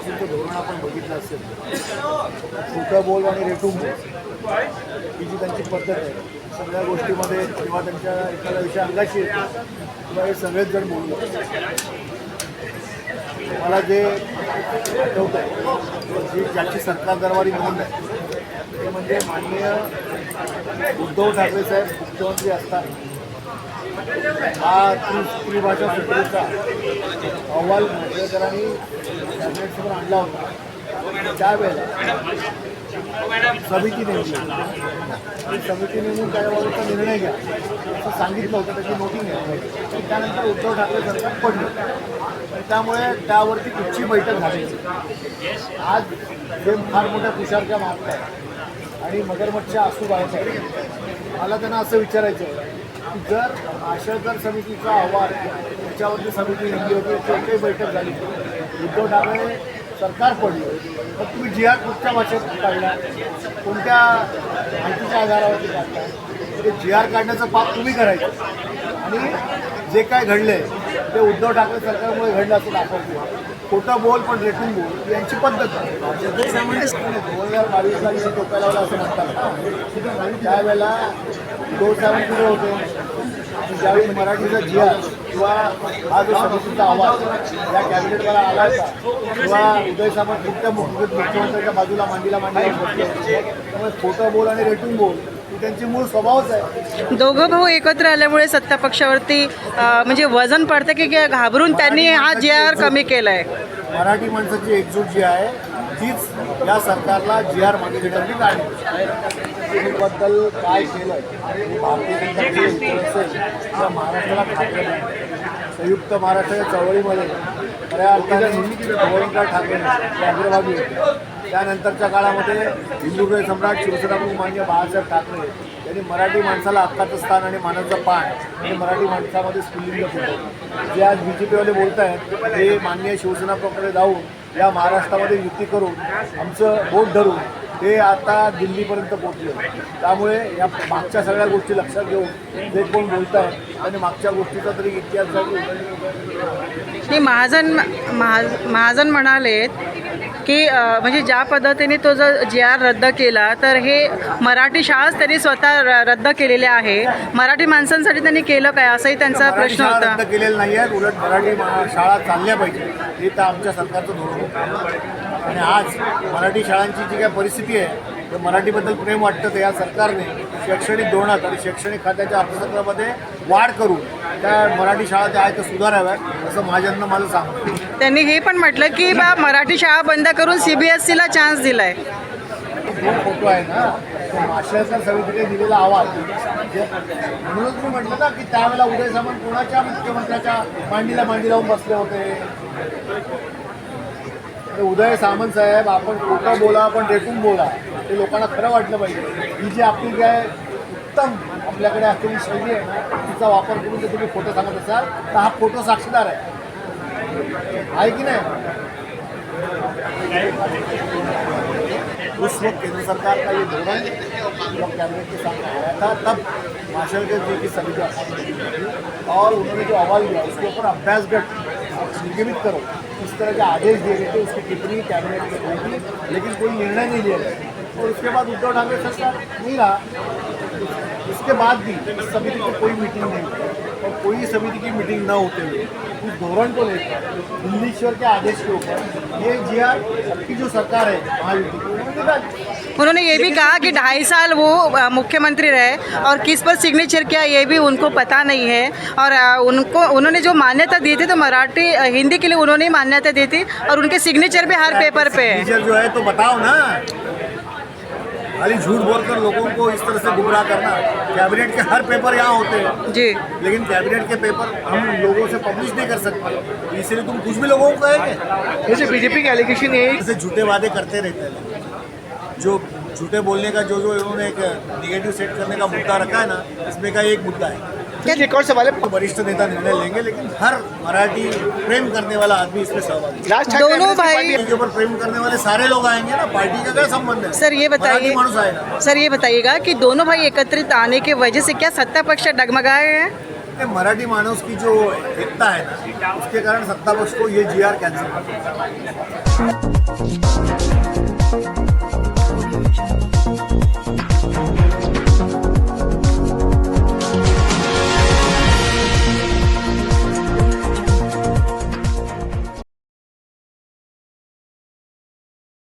तेव्हापासूनचं धोरण आपण बघितलं असेल. छोटा बोल आणि रेटूम बोल ही जी त्यांची पद्धत आहे सगळ्या गोष्टीमध्ये किंवा त्यांच्या एखाद्या विषय अंगाशी येतो किंवा हे सगळेच जण बोलू मला जे आठवत आहे जी ज्याची सरकार दरबारी म्हणून आहे ते म्हणजे माननीय उद्धव ठाकरे साहेब मुख्यमंत्री असतात. हा त्री त्रिभाषा सुत्रीचा अहवाल मुंबईकरांनी कॅबिनेटसमोर आणला होता. त्यावेळेला समिती नेमली आणि समिती नेमून त्याबाबतचा निर्णय घ्या. असं सांगितलं होतं त्याची नोटिंग घ्या त्यानंतर उद्धव ठाकरे सरकार पडलं. आणि त्यामुळे त्यावरती कुठची बैठक झाली आज जे फार मोठ्या तुषारच्या मागत आहे. आणि मगरमच्छच्या आसू बाहेर आहे मला त्यांना असं विचारायचं की जर आशयकर समितीचा अहवाल त्याच्यावरती समिती नेमली होती याची एकही बैठक झाली उद्धव ठाकरे सरकार पडलं. तर तुम्ही जी आर कुठच्या भाषेत काढला? कोणत्या माहितीच्या आधारावरती काढला? ते जी आर काढण्याचं पाप तुम्ही करायचं. आणि जे काय घडलंय ते उद्धव ठाकरे सरकारमुळे घडलं असं दाखवतो. खोटं बोल पण रेटून बोल यांची पद्धत आहे दोन हजार बावीसला मी टोप्या लावला असं म्हणतात त्यावेळेला दोन सेवन कुठे होते ज्यावेळी मराठीचा जिया किंवा हा जो समितीचा आवाज या कॅबिनेटला आला होता किंवा उदय सामंत मुख्यमंत्र्यांच्या बाजूला मांडीला मांडीला होते. त्यामुळे खोटं बोल आणि रेटून बोल त्यांची मूळ स्वभावच आहे. दोघं भाऊ एकत्र आल्यामुळे सत्ता पक्षावरती म्हणजे वजन पडतं की घाबरून त्यांनी हा जी आर कमी केलाय? मराठी माणसाची एकजूट जी आहे तीच या सरकारला जी आर मागे काढली बद्दल काय केलं भारतीय जनता असेल महाराष्ट्राला. संयुक्त महाराष्ट्राच्या चळवळीमध्ये खऱ्या अर्थाने गोविंदराव ठाकरे अग्रभागी होते त्यानंतरच्या काळामध्ये हिंदुहृदय सम्राट शिवसेनाप्रमुख मान्य बाळासाहेब ठाकरे यांनी मराठी माणसाला हक्काचं स्थान आणि मानाचं पान हे मराठी माणसामध्ये स्फुल्लिंग होतं जे आज बी जे पीवाले बोलत आहेत ते माननीय शिवसेना पक्षाकडे जाऊन या महाराष्ट्रामध्ये युती करून आमचं बोट धरून ते आता दिल्लीपर्यंत पोहोचले. त्यामुळे या मागच्या सगळ्या गोष्टी लक्षात घेऊन जे कोण बोलत आहेत आणि मागच्या गोष्टीचा तरी इतिहास जाऊन महाजन महाज महाजन म्हणालेत की म्हणजे ज्या पद्धतीने तो जर जी आर रद्द केला तर हे मराठी शाळाच त्यांनी स्वतः रद्द केलेले आहे. मराठी माणसांसाठी त्यांनी केलं काय? असाही त्यांचा प्रश्न होता. रद्द केलेल्या नाही आहेत. उलट मराठी शाळा चालल्या पाहिजे. हे तर आमच्या सरकारचं धोरण. आहे. आणि आज मराठी शाळांची जी काय परिस्थिती आहे तर मराठीबद्दल प्रेम वाटतं तर या सरकारने शैक्षणिक धोरणात आणि शैक्षणिक खात्याच्या अर्थसंकल्पामध्ये वाढ करून त्या मराठी शाळा ज्या आहेत त्या सुधाराव्यात असं महाजननं मला सांगतो त्यांनी हे पण म्हटलं की बा मराठी शाळा बंद करून सीबीएसईला चान्स दिलाय. दोन फोटो आहे ना तो समितीने दिलेला आवाज जे- म्हणूनच मी म्हटलं ना की त्यावेळेला उदय सामंत कोणाच्या मुख्यमंत्र्याच्या मांडीला मांडी लावून बसले होते? उदय सामंत साहेब आपण खोटं बोला आपण रेटून बोला. ते लोकांना खरं वाटलं पाहिजे. ही जी आपली काय उत्तम आपल्याकडे असलेली शैली आहे ना तिचा वापर करून जर तुम्ही फोटो सांगत असाल तर हा फोटो साक्षीदार आहे. आहे की नाही? उस वक्त केंद्र सरकार का ये धोरण जब कैबिनेट के सामने आया था तब मार्शल के जी की समिति और उन्होंने जो आवाज़ दिया उसके ऊपर अभ्यास गट निगमित करो. इस तरह के आदेश दिए गए थे उसकी टिप्पणी कैबिनेट में हुई थी लेकिन कोई निर्णय नहीं लिया गया। और उसके बाद उद्धव ठाकरे सरकार नहीं रहा। उसके बाद भी इस समिति की कोई मीटिंग नहीं हुई और कोई समिति की मीटिंग न होते हुए उस धोरण को लेकर दिल्लीश्वर के आदेश के ऊपर ये जी आर की जो सरकार है महायुति उन्होंने ये भी कहा कि ढाई साल वो मुख्यमंत्री रहे और किस पर सिग्नेचर किया ये भी उनको पता नहीं है। और उनको उन्होंने जो मान्यता दी थी तो मराठी हिंदी के लिए उन्होंने ही मान्यता दी थी और उनके सिग्नेचर भी हर पेपर पे है। जो है तो बताओ ना। खाली झूठ बोलकर लोगों को इस तरह से गुमराह करना कैबिनेट के हर पेपर यहाँ होते हैं। जी। लेकिन कैबिनेट के पेपर हम लोगों से पब्लिश नहीं कर सकते। इसलिए तुम कुछ भी लोगों को कहेंगे। जैसे बीजेपी का एलिगेशन है जैसे झूठे वादे करते रहते हैं जो झूठे बोलने का जो जो इन्होंने एक निगेटिव सेट करने का मुद्दा रखा है ना इसमें का एक मुद्दा है। क्या एक और सवाल है तो वरिष्ठ नेता निर्णय लेंगे लेकिन हर मराठी प्रेम करने वाला आदमी इसमें सहभागी राज ठाकरे दोनों भाई- के ऊपर प्रेम करने वाले सारे लोग आएँगे ना पार्टी का क्या संबंध है? सर ये मराठी बताइए सर ये बताइएगा कि दोनों भाई एकत्रित आने की वजह से क्या सत्ता पक्ष डगमगाए हैं? मराठी मानस की जो एकता है ना उसके कारण सत्ता पक्ष को ये जी आर कैंसिल